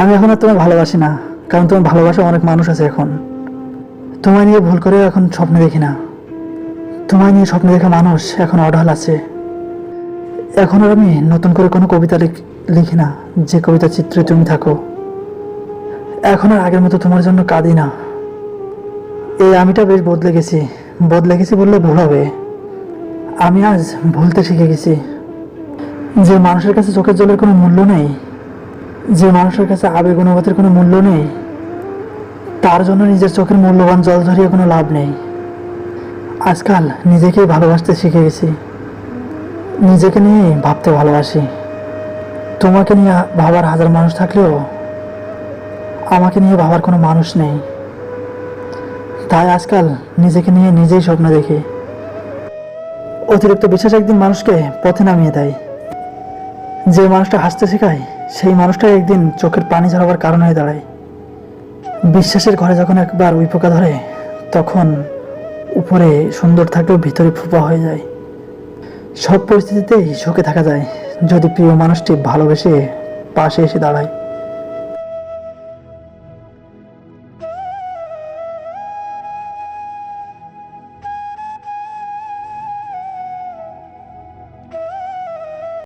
আমি এখন আর তোমায় ভালোবাসি না, কারণ তোমার ভালোবাসা অনেক মানুষ আছে এখন। তোমায় নিয়ে ভুল করে এখন স্বপ্ন দেখি না। তোমায় নিয়ে স্বপ্ন দেখা মানুষ এখন অঢাল আছে। এখন আর আমি নতুন করে কোনো কবিতা লিখি না, যে কবিতা চিত্রে তুমি থাকো। এখন আর আগের মতো তোমার জন্য কাঁদি না। এই আমিটা বেশ বদলে গেছি বদলে গেছি বললে ভুল হবে। আমি আজ ভুলতে শিখে গেছি। যে মানুষের কাছে চোখের জলের কোনো মূল্য নেই যে মানুষের কাছে আবেগ অনুভূতির কোনো মূল্য নেই, তার জন্য নিজের চোখের মূল্যবান জল ধরিয়ে কোনো লাভ নেই। আজকাল নিজেকেই ভালোবাসতে শিখে গেছি। নিজেকে নিয়ে ভাবতে ভালোবাসি। তোমাকে নিয়ে ভাবার হাজার মানুষ থাকলেও আমাকে নিয়ে ভাবার কোনো মানুষ নেই। তাই আজকাল নিজেকে নিয়ে নিজেই স্বপ্ন দেখি। অতিরিক্ত বিশ্বাস একদিন মানুষকে পথে নামিয়ে দেয়। যে মানুষটা হাসতে শেখায় সেই মানুষটা একদিন চোখের পানি ঝরাবার কারণ হয়ে দাঁড়ায়। বিশ্বাসের ঘরে যখন একবার উই পোকা ধরে, তখন উপরে সুন্দর থাকলেও ভিতরে ফুপা হয়ে যায়। সব পরিস্থিতিতেই সুখে থাকা যায়। যদি প্রিয় মানুষটি ভালোবেসে পাশে এসে দাঁড়ায়।